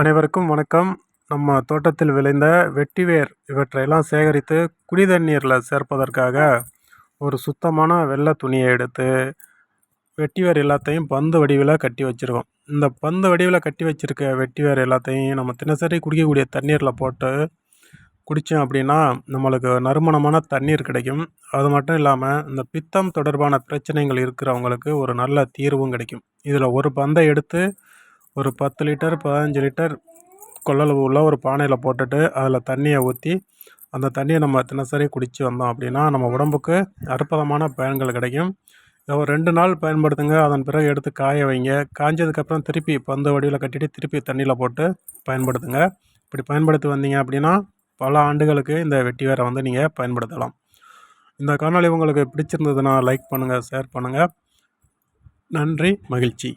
அனைவருக்கும் வணக்கம். நம்ம தோட்டத்தில் விளைந்த வெட்டிவேர் இவற்றையெல்லாம் சேகரித்து குடி தண்ணீரில் சேர்ப்பதற்காக ஒரு சுத்தமான வெள்ளை துணியை எடுத்து வெட்டிவேர் எல்லாத்தையும் பந்து வடிவில் கட்டி வச்சுருக்கோம். இந்த பந்து வடிவில் கட்டி வச்சுருக்க வெட்டிவேர் எல்லாத்தையும் நம்ம தினசரி குடிக்கக்கூடிய தண்ணீரில் போட்டு குடித்தோம் அப்படின்னா நம்மளுக்கு நறுமணமான தண்ணீர் கிடைக்கும். அது மட்டும் இல்லாமல் இந்த பித்தம் தொடர்பான பிரச்சனைகள் இருக்கிறவங்களுக்கு ஒரு நல்ல தீர்வும் கிடைக்கும். இதில் ஒரு பந்தை எடுத்து ஒரு பத்து லிட்டர் பதினஞ்சு லிட்டர் கொள்ளளவு உள்ள ஒரு பானையில் போட்டுட்டு அதில் தண்ணியை ஊற்றி அந்த தண்ணியை நம்ம தினசரி குடித்து வந்தோம் அப்படின்னா நம்ம உடம்புக்கு அற்புதமான பயன்கள் கிடைக்கும். இதை ஒரு ரெண்டு நாள் பயன்படுத்துங்க. அதன் பிறகு எடுத்து காய வைங்க. காய்ஞ்சதுக்கப்புறம் திருப்பி பந்து வடிவில் கட்டிட்டு திருப்பி தண்ணியில் போட்டு பயன்படுத்துங்க. இப்படி பயன்படுத்தி வந்தீங்க அப்படின்னா பல ஆண்டுகளுக்கு இந்த வெட்டி வேரை வந்து நீங்கள் பயன்படுத்தலாம். இந்த காணொளி உங்களுக்கு பிடிச்சிருந்ததுன்னா லைக் பண்ணுங்கள் ஷேர் பண்ணுங்கள் நன்றி மகிழ்ச்சி.